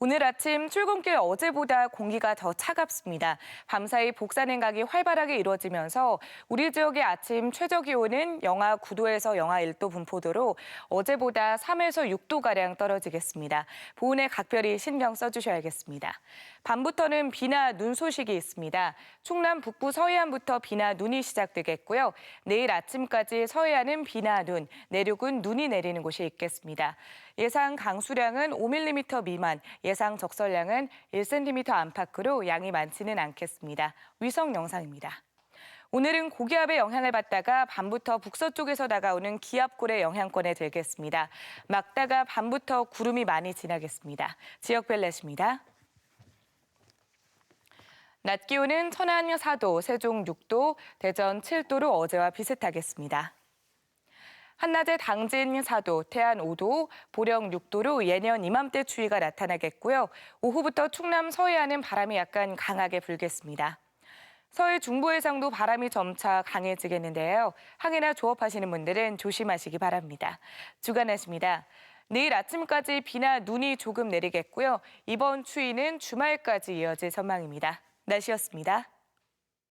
오늘 아침 출근길 어제보다 공기가 더 차갑습니다. 밤사이 복사 냉각이 활발하게 이루어지면서 우리 지역의 아침 최저 기온은 영하 9도에서 영하 1도 분포도로 어제보다 3에서 6도 가량 떨어지겠습니다. 보온에 각별히 신경 써주셔야겠습니다. 밤부터는 비나 눈 소식이 있습니다. 충남 북부 서해안부터 비나 눈이 시작되겠고요. 내일 아침까지 서해안은 비나 눈, 내륙은 눈이 내리는 곳이 있겠습니다. 예상 강수량은 5mm 미만, 예상 적설량은 1cm 안팎으로 양이 많지는 않겠습니다. 위성 영상입니다. 오늘은 고기압의 영향을 받다가 밤부터 북서쪽에서 다가오는 기압골의 영향권에 들겠습니다. 막다가 밤부터 구름이 많이 지나겠습니다. 지역별 날씨입니다. 낮 기온은 천안 4도, 세종 6도, 대전 7도로 어제와 비슷하겠습니다. 한낮에 당진 4도, 태안 5도, 보령 6도로 예년 이맘때 추위가 나타나겠고요. 오후부터 충남 서해안은 바람이 약간 강하게 불겠습니다. 서해 중부 해상도 바람이 점차 강해지겠는데요. 항해나 조업하시는 분들은 조심하시기 바랍니다. 주간 날씨입니다. 내일 아침까지 비나 눈이 조금 내리겠고요. 이번 추위는 주말까지 이어질 전망입니다. 날씨였습니다.